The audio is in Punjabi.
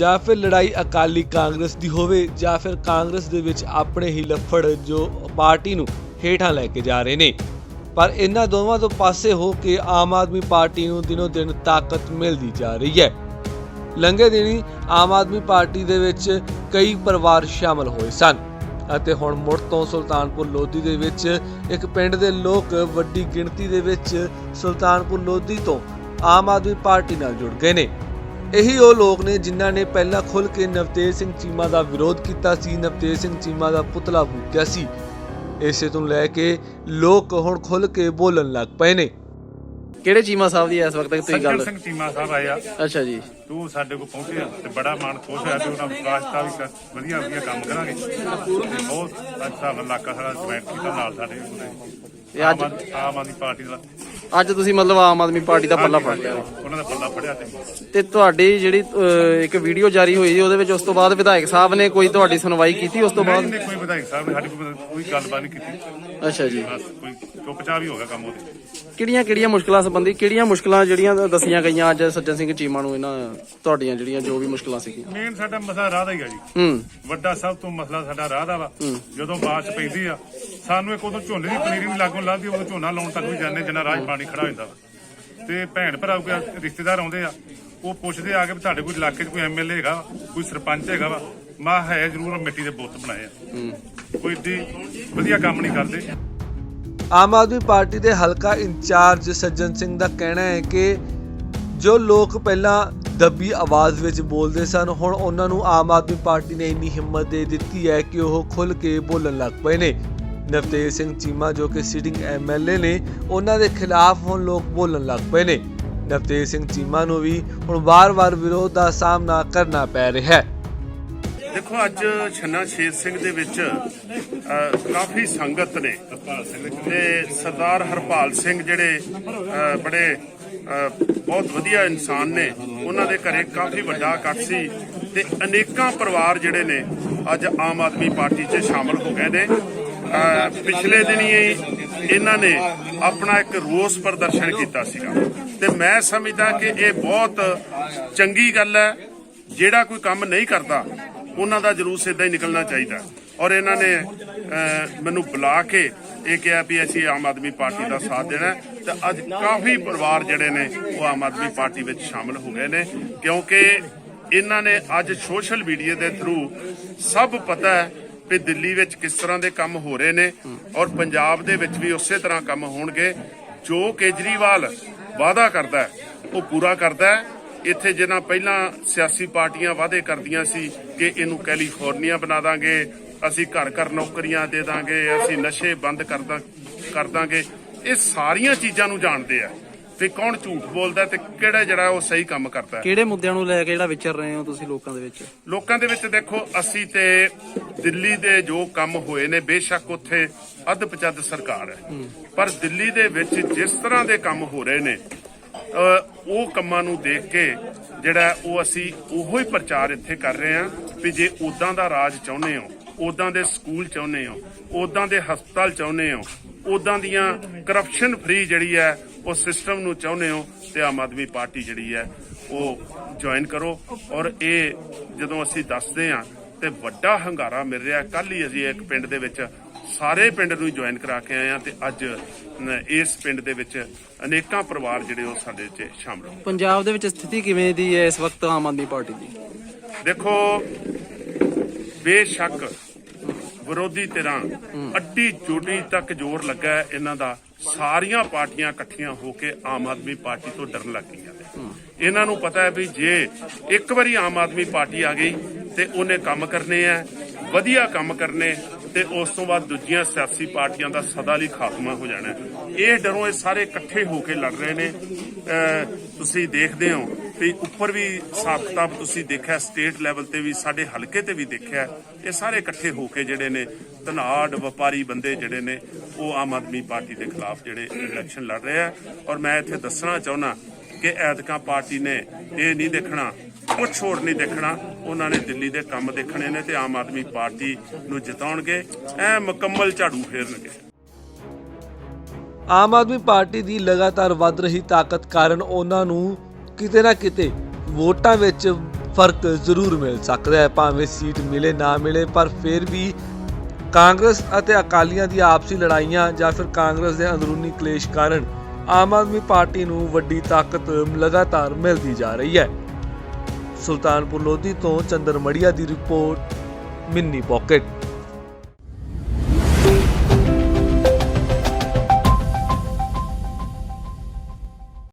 ਜਾਂ ਫਿਰ ਲੜਾਈ ਅਕਾਲੀ ਕਾਂਗਰਸ ਦੀ ਹੋਵੇ ਜਾਂ ਫਿਰ ਕਾਂਗਰਸ ਦੇ ਵਿੱਚ ਆਪਣੇ ਹੀ ਲੱਫੜ ਜੋ ਪਾਰਟੀ ਨੂੰ ਹੇਠਾਂ ਲੈ ਕੇ ਜਾ ਰਹੇ ਨੇ। ਪਰ ਇਹਨਾਂ ਦੋਵਾਂ ਤੋਂ ਪਾਸੇ ਹੋ ਕੇ ਆਮ ਆਦਮੀ ਪਾਰਟੀ ਨੂੰ ਦਿਨੋ ਦਿਨ ਤਾਕਤ ਮਿਲਦੀ ਜਾ ਰਹੀ ਹੈ। ਲੰਘੇ ਦਿਨੀ ਆਮ ਆਦਮੀ ਪਾਰਟੀ ਦੇ ਵਿੱਚ ਕਈ ਪਰਿਵਾਰ ਸ਼ਾਮਲ ਹੋਏ ਸਨ ਅਤੇ ਹੁਣ ਮੁੜ ਤੋਂ ਸੁਲਤਾਨਪੁਰ ਲੋਧੀ ਦੇ ਵਿੱਚ ਇੱਕ ਪਿੰਡ ਦੇ ਲੋਕ ਵੱਡੀ ਗਿਣਤੀ ਦੇ ਵਿੱਚ ਸੁਲਤਾਨਪੁਰ ਲੋਧੀ ਤੋਂ ਆਮ ਆਦਮੀ ਪਾਰਟੀ ਨਾਲ ਜੁੜ ਗਏ ਨੇ। ਇਹੀ ਉਹ ਲੋਕ ਨੇ ਜਿਨ੍ਹਾਂ ਨੇ ਪਹਿਲਾਂ ਖੁੱਲ ਕੇ ਨਵਤੇਜ ਸਿੰਘ ਚੀਮਾ ਦਾ ਵਿਰੋਧ ਕੀਤਾ ਸੀ ਨਵਤੇਜ ਸਿੰਘ ਚੀਮਾ ਦਾ ਪੁਤਲਾ ਫੂਕਿਆ ਸੀ। ਇਸੇ ਤੋਂ ਲੈ ਕੇ ਲੋਕ ਹੁਣ ਖੁੱਲ ਕੇ ਬੋਲਣ ਲੱਗ ਪਏ ਨੇ। ਕਿਹੜੇ ਚੀਮਾ ਸਾਹਿਬ ਦੀ ਇਸ ਵਕਤ ਤੱਕ ਤੁਸੀਂ ਗੱਲ ਸਿੰਘ ਚੀਮਾ ਸਾਹਿਬ ਆਇਆ ਅੱਛਾ ਜੀ। ਤੂੰ ਸਾਡੇ ਕੋਲ ਪਹੁੰਚਿਆ ਤੇ ਬੜਾ ਮਨ ਖੁਸ਼ ਹੋਇਆ ਤੇ ਉਹਨਾਂ ਵਿਕਾਸ ਦਾ ਵੀ ਕ- ਵਧੀਆ ਵਧੀਆ ਕੰਮ ਕਰਾਂਗੇ। ਤੇ ਬਹੁਤ ਅੱਛਾ ਇਲਾਕਾ ਸਾਡਾ ਜੁਆਇੰਟ ਕੀਤਾ ਨਾਲ ਸਾਡੇ ਤੇ ਅੱਜ ਆਮ ਆਦ- ਆਮ ਆਦਮੀ ਪਾਰਟੀ ਦਾ ਅੱਜ ਤੁਸੀਂ ਮਤਲਬ ਆਮ ਆਦਮੀ ਪਾਰਟੀ ਦਾ ਪੱਲਾ ਫੜ ਲਿਆ। ਉਹਨਾਂ ਦਾ ਪੱਲਾ ਫੜਿਆ ਤੇ। ਤੇ ਤੁਹਾਡੀ ਜਿਹੜੀ ਅਹ, ਇੱਕ ਵੀਡੀਓ ਜਾਰੀ ਹੋਈ ਸੀ ਉਹਦੇ ਵਿੱਚ ਉਸ ਤੋਂ ਬਾਅਦ ਵਿਧਾਇਕ ਸਾਹਿਬ ਨੇ ਕੋਈ ਤੁਹਾਡੀ ਸੁਣਵਾਈ ਕੀਤੀ ਉਸ ਤੋਂ ਬਾਅਦ? ਨਹੀਂ ਕੋਈ ਵਿਧਾਇਕ ਸਾਹਿਬ ਨੇ ਸਾਡੀ ਕੋਈ ਕੋਈ ਗੱਲਬਾਤ ਨਹੀਂ ਕੀਤੀ। ਅੱਛਾ ਜੀ। ਬਸ ਕੋਈ ਚੁੱਪਚਾਪ ਹੀ ਹੋ ਗਿਆ ਕੰਮ ਉਹਦੇ। ਕਿਹੜੀਆਂ ਕਿਹੜੀਆਂ ਮੁਸ਼ਕਲਾਂ ਸੰਬੰਧੀ ਕਿਹੜੀਆਂ ਮੁਸ਼ਕਲਾਂ ਜਿਹੜੀਆਂ ਦੱਸੀਆਂ ਗਈਆਂ ਅੱਜ ਸੱਜਣ ਸਿੰਘ ਚੀਮਾ ਨੂੰ ਇਹਨਾਂ ਤੁਹਾਡੀਆਂ ਜਿਹੜੀਆਂ ਜੋ ਵੀ ਮੁਸ਼ਕਲਾਂ ਸੀਗੀਆਂ? ਮੇਨ ਸਾਡਾ ਮਸਲਾ ਰਾਹ ਦਾ ਹੀ ਆ ਜੀ। ਹੂੰ। ਵੱਡਾ ਸਭ ਤੋਂ ਮਸਲਾ ਸਾਡਾ ਰਾਹ ਦਾ ਵਾ। ਜਦੋਂ ਬਾਰਿਸ਼ ਪੈਂਦੀ ਆ ਸਾਨੂੰ ਇੱਕ ਉਦੋਂ ਝੋਨੇ ਦੀ ਪਨੀਰੀ ਵੀ ਲਾਗੋਂ ਲੱਗਦੀ ਉਦੋਂ ਝੋਨਾ ਲਾਉਣ ਤੱਕ ਵੀ ਜਾਂਦੇ, ਜਿੰਨਾ ਰਾਹ ਪਾਣੀ ਖੜਾ ਹੋ ਤੇ ਭੈਣ ਭਰਾ ਕੋਈ ਰਿਸ਼ਤੇਦਾਰ ਆਉਂਦੇ ਆ, ਉਹ ਪੁੱਛਦੇ ਆ ਕੇ ਵੀ ਤੁਹਾਡੇ ਕੋਈ ਇਲਾਕੇ 'ਚ ਕੋਈ ਐਮਐਲਏ ਹੈਗਾ ਕੋਈ ਸਰਪੰਚ ਹੈਗਾ ਵਾ, ਮਾ ਹੈ ਜ਼ਰੂਰ ਮਿੱਟੀ ਦੇ ਬੁੱਤ ਬਣਾਏ ਆ। ਕੋਈ ਏਡੀ ਵਧੀਆ ਕੰਮ ਨਹੀਂ ਕਰਦੇ। ਆਮ ਆਦਮੀ ਪਾਰਟੀ ਦੇ ਹਲਕਾ ਇੰਚਾਰਜ ਸੱਜਣ ਸਿੰਘ ਦਾ ਕਹਿਣਾ ਹੈ ਕਿ ਜੋ ਲੋਕ ਪਹਿਲਾਂ ਦੱਬੀ ਆਵਾਜ਼ ਵਿੱਚ ਬੋਲਦੇ ਸਨ, ਹੁਣ ਉਹਨਾਂ ਨੂੰ ਆਮ ਆਦਮੀ ਪਾਰਟੀ ਨੇ ਇੰਨੀ ਹਿੰਮਤ ਦੇ ਦਿੱਤੀ ਹੈ ਕਿ ਉਹ ਖੁੱਲ ਕੇ ਬੋਲਣ ਲੱਗ ਪਏ ਨੇ। ਨਵਤੇਜ ਸਿੰਘ ਚੀਮਾ ਜੋ ਕਿ ਸਿਟਿੰਗ ਐਮਐਲਏ ਨੇ, ਉਹਨਾਂ ਦੇ ਖਿਲਾਫ ਹੁਣ ਲੋਕ ਬੋਲਣ ਲੱਗ ਪਏ ਨੇ। ਨਵਤੇਜ ਸਿੰਘ ਚੀਮਾ ਨੂੰ ਵੀ ਹੁਣ ਵਾਰ-ਵਾਰ ਵਿਰੋਧ ਦਾ ਸਾਹਮਣਾ ਕਰਨਾ ਪੈ ਰਿਹਾ ਹੈ। ਦੇਖੋ, ਅੱਜ ਛੰਨਾ ਸ਼ੇਰ ਸਿੰਘ ਦੇ ਵਿੱਚ ਕਾਫੀ ਸੰਗਤ ਨੇ। ਤੇ ਸਰਦਾਰ ਹਰਪਾਲ ਸਿੰਘ ਜਿਹੜੇ ਬੜੇ ਬਹੁਤ ਵਧੀਆ ਇਨਸਾਨ ਨੇ, ਉਹਨਾਂ ਦੇ ਘਰੇ ਕਾਫੀ ਵੱਡਾ ਇਕੱਠ ਸੀ ਤੇ ਅਨੇਕਾਂ ਪਰਿਵਾਰ ਜਿਹੜੇ ਨੇ, ਅੱਜ ਆਮ ਆਦਮੀ ਪਾਰਟੀ 'ਚ ਸ਼ਾਮਲ ਹੋ ਗਏ ਨੇ। ਪਿਛਲੇ ਦਿਨੀ ਇਹਨਾਂ ਨੇ ਆਪਣਾ ਇੱਕ ਰੋਸ ਪ੍ਰਦਰਸ਼ਨ ਕੀਤਾ ਸੀਗਾ। ਤੇ ਮੈਂ ਸਮਝਦਾ ਕਿ ਇਹ ਬਹੁਤ ਚੰਗੀ ਗੱਲ ਹੈ। ਜਿਹੜਾ ਕੋਈ ਕੰਮ ਨਹੀਂ ਕਰਦਾ, ਉਹਨਾਂ ਦਾ ਜਲੂਸ ਇਦਾਂ ਹੀ ਨਿਕਲਣਾ ਚਾਹੀਦਾ ਔਰ ਇਹਨਾਂ ਨੇ ਮੈਨੂੰ ਬੁਲਾ ਕੇ ਇਹ ਕਿਹਾ ਵੀ ਅਸੀਂ ਆਮ ਆਦਮੀ ਪਾਰਟੀ ਦਾ ਸਾਥ ਦੇਣਾ ਹੈ। ਤੇ ਅੱਜ ਕਾਫੀ ਪਰਿਵਾਰ ਜਿਹੜੇ ਨੇ, ਉਹ ਆਮ ਆਦਮੀ ਪਾਰਟੀ ਵਿੱਚ ਸ਼ਾਮਲ ਹੋ ਗਏ ਨੇ। ਕਿਉਂਕਿ ਇਹਨਾਂ ਨੇ ਅੱਜ ਸੋਸ਼ਲ ਮੀਡੀਆ ਦੇ ਥਰੂ ਸਭ ਪਤਾ ਹੈ ਵੀ ਦਿੱਲੀ ਵਿੱਚ ਕਿਸ ਤਰ੍ਹਾਂ ਦੇ ਕੰਮ ਹੋ ਰਹੇ ਨੇ ਔਰ ਪੰਜਾਬ ਦੇ ਵਿੱਚ ਵੀ ਉਸੇ ਤਰ੍ਹਾਂ ਕੰਮ ਹੋਣਗੇ, ਜੋ ਕੇਜਰੀਵਾਲ ਵਾਅਦਾ ਕਰਦਾ ਹੈ, ਉਹ ਪੂਰਾ ਕਰਦਾ ਹੈ। ਇੱਥੇ ਜਿਹਨਾਂ ਪਹਿਲਾਂ ਸਿਆਸੀ ਪਾਰਟੀਆਂ ਵਾਅਦੇ ਕਰਦੀਆਂ ਸੀ ਕਿ ਇਹਨੂੰ ਕੈਲੀਫੋਰਨੀਆ ਬਣਾ ਦਾਂਗੇ, ਅਸੀਂ ਘਰ ਘਰ ਨੌਕਰੀਆਂ ਦੇ ਦਾਂਗੇ, ਅਸੀਂ ਨਸ਼ੇ ਬੰਦ ਕਰ ਕਰ ਦਾਂਗੇ, ਇਹ ਸਾਰੀਆਂ ਚੀਜ਼ਾਂ ਨੂੰ ਜਾਣਦੇ ਆ। ਤੇ ਕੌਣ ਝੂਠ ਬੋਲਦਾ ਤੇ ਕਿਹੜਾ ਜਿਹੜਾ ਉਹ ਸਹੀ ਕੰਮ ਕਰਦਾ? ਹੈ। ਕਿਹੜੇ ਮੁੱਦਿਆਂ ਨੂੰ ਲੈ ਕੇ ਜਿਹੜਾ ਵਿਚਰ ਰਹੇ ਹੋ ਤੁਸੀਂ ਲੋਕਾਂ ਦੇ ਵਿੱਚ? ਲੋਕਾਂ ਦੇ ਵਿੱਚ ਦੇਖੋ ਅਸੀਂ ਤੇ ਦਿੱਲੀ ਦੇ ਜੋ ਕੰਮ ਹੋਏ ਨੇ ਬੇਸ਼ੱਕ ਉੱਥੇ ਅੱਧ ਪਚੱਧ ਸਰਕਾਰ ਹੈ। ਪਰ ਦਿੱਲੀ ਦੇ ਵਿੱਚ ਜਿਸ ਤਰ੍ਹਾਂ ਦੇ ਕੰਮ ਹੋ ਰਹੇ ਨੇ ਅ, ਉਹ ਕੰਮਾਂ ਨੂੰ ਦੇਖ ਕੇ ਜਿਹੜਾ ਉਹ ਅਸੀਂ ਉਹੋ ਹੀ ਪ੍ਰਚਾਰ ਇੱਥੇ ਕਰ ਰਹੇ ਹਾਂ ਵੀ ਜੇ ਉਦਾਂ ਦਾ ਰਾਜ ਚਾਹੁੰਦੇ ਹੋ ਉਦਾਂ ਦੇ ਸਕੂਲ ਚਾਹੁੰਦੇ ਹੋ ਉਦਾਂ ਦੇ ਹਸਪਤਾਲ ਚਾਹੁੰਦੇ ਹੋ ਉਦਾਂ ਦੀਆਂ ਕਰਪਸ਼ਨ ਫ੍ਰੀ ਜਿਹੜੀ ਹੈ ਉਹ ਸਿਸਟਮ ਨੂੰ ਚਾਹੁੰਦੇ ਹੋ ਤੇ ਆਮ ਆਦਮੀ ਪਾਰਟੀ ਜਿਹੜੀ ਹੈ ਉਹ ਜੁਆਇਨ ਕਰੋ। ਔਰ ਇਹ ਜਦੋਂ ਅਸੀਂ ਦੱਸਦੇ ਹਾਂ ਤੇ ਵੱਡਾ ਹੰਗਾਰਾ ਮਿਲ ਰਿਹਾ ਕੱਲ ਹੀ ਅਸੀਂ ਇੱਕ ਪਿੰਡ ਦੇ ਵਿੱਚ ਸਾਰੇ ਪਿੰਡ ਨੂੰ ਜੁਆਇਨ ਕਰਾ ਕੇ ਆਏ ਹਾਂ ਤੇ ਅੱਜ ਇਸ ਪਿੰਡ ਦੇ ਵਿੱਚ ਅਨੇਕਾਂ ਪਰਿਵਾਰ ਜਿਹੜੇ ਉਹ ਸਾਡੇ 'ਚ ਸ਼ਾਮਲ ਹੋ ਪੰਜਾਬ ਦੇ ਵਿੱਚ ਸਥਿਤੀ ਕਿਵੇਂ ਦੀ ਹੈ ਇਸ ਵਕਤ ਆਮ ਆਦਮੀ ਪਾਰਟੀ ਦੀ? ਦੇਖੋ ਬੇਸ਼ੱਕ ਵਿਰੋਧੀ ਧਿਰਾਂ ਅੱਡੀ ਚੋਟੀ ਤੱਕ ਜ਼ੋਰ ਲੱਗਾ ਹੈ। ਇਹਨਾਂ ਦਾ ਸਾਰੀਆਂ ਪਾਰਟੀਆਂ ਇਕੱਠੀਆਂ ਹੋ ਕੇ ਆਮ ਆਦਮੀ ਪਾਰਟੀ ਤੋਂ ਡਰਨ ਲੱਗ ਗਈਆਂ ਨੇ। ਇਹਨਾਂ ਨੂੰ ਪਤਾ ਹੈ ਵੀ ਜੇ ਇੱਕ ਵਾਰੀ ਆਮ ਆਦਮੀ ਪਾਰਟੀ ਆ ਗਈ ਤੇ ਉਹਨੇ ਕੰਮ ਕਰਨੇ ਆ, ਵਧੀਆ ਕੰਮ ਕਰਨੇ ਤੇ ਉਸ ਤੋਂ ਬਾਅਦ ਦੂਜੀਆਂ ਸਿਆਸੀ ਪਾਰਟੀਆਂ ਦਾ ਸਦਾ ਲਈ ਖਾਤਮਾ ਹੋ ਜਾਣਾ ਇਹ ਡਰੋਂ ਇਹ ਸਾਰੇ ਇਕੱਠੇ ਹੋ ਕੇ ਲੜ ਰਹੇ ਨੇ। ਤੁਸੀਂ ਦੇਖਦੇ ਹੋ ਵੀ ਉੱਪਰ ਵੀ ਹਿਸਾਬ ਕਿਤਾਬ ਤੁਸੀਂ ਦੇਖਿਆ, ਸਟੇਟ ਲੈਵਲ ਤੇ ਵੀ, ਸਾਡੇ ਹਲਕੇ ਤੇ ਵੀ ਦੇਖਿਆ, ਇਹ ਸਾਰੇ ਇਕੱਠੇ ਹੋ ਕੇ ਜਿਹੜੇ ਨੇ, ਧਨਾੜ ਵਪਾਰੀ ਬੰਦੇ ਜਿਹੜੇ ਨੇ, ਉਹ ਆਮ ਆਦਮੀ ਪਾਰਟੀ ਦੇ ਖਿਲਾਫ ਜਿਹੜੇ ਇਲੈਕਸ਼ਨ ਲੜ ਰਹੇ ਆ। ਔਰ ਮੈਂ ਇੱਥੇ ਦੱਸਣਾ ਚਾਹੁੰਦਾ ਕਿ ਐਤਕਾਂ ਪਾਰਟੀ ਨੇ ਇਹ ਨਹੀਂ ਦੇਖਣਾ ਕੁਛ ਹੋਰ ਨਹੀਂ ਦੇਖਣਾ। ਉਹਨਾਂ ਨੇ ਦਿੱਲੀ ਦੇ ਕੰਮ ਦੇਖਣੇ ਨੇ ਤੇ ਆਮ ਆਦਮੀ ਪਾਰਟੀ ਨੂੰ ਜਿਤਾਉਣਗੇ। ਐ ਮੁਕੰਮਲ ਝਾੜੂ ਫੇਰਨਗੇ। ਆਮ ਆਦਮੀ ਪਾਰਟੀ ਦੀ ਲਗਾਤਾਰ ਵੱਧ ਰਹੀ ਤਾਕਤ ਕਾਰਨ ਉਹਨਾਂ ਨੂੰ ਕਿਤੇ ਨਾ ਕਿਤੇ ਵੋਟਾਂ ਵਿੱਚ ਫ਼ਰਕ ਜ਼ਰੂਰ ਮਿਲ ਸਕਦਾ ਹੈ। ਭਾਵੇਂ ਸੀਟ ਮਿਲੇ, ਨਾ ਮਿਲੇ, ਪਰ ਫਿਰ ਵੀ ਕਾਂਗਰਸ ਅਤੇ ਅਕਾਲੀਆਂ ਦੀ ਆਪਸੀ ਲੜਾਈਆਂ ਜਾਂ ਫਿਰ ਕਾਂਗਰਸ ਦੇ ਅੰਦਰੂਨੀ ਕਲੇਸ਼ ਕਾਰਨ ਆਮ ਆਦਮੀ ਪਾਰਟੀ ਨੂੰ ਵੱਡੀ ਤਾਕਤ ਲਗਾਤਾਰ ਮਿਲਦੀ ਜਾ ਰਹੀ ਹੈ। ਸੁਲਤਾਨਪੁਰ ਲੋਧੀ ਤੋਂ ਚੰਦਰ ਮੜੀਆ ਦੀ ਰਿਪੋਰਟ ਮਿੰਨੀ ਪਾਕਟ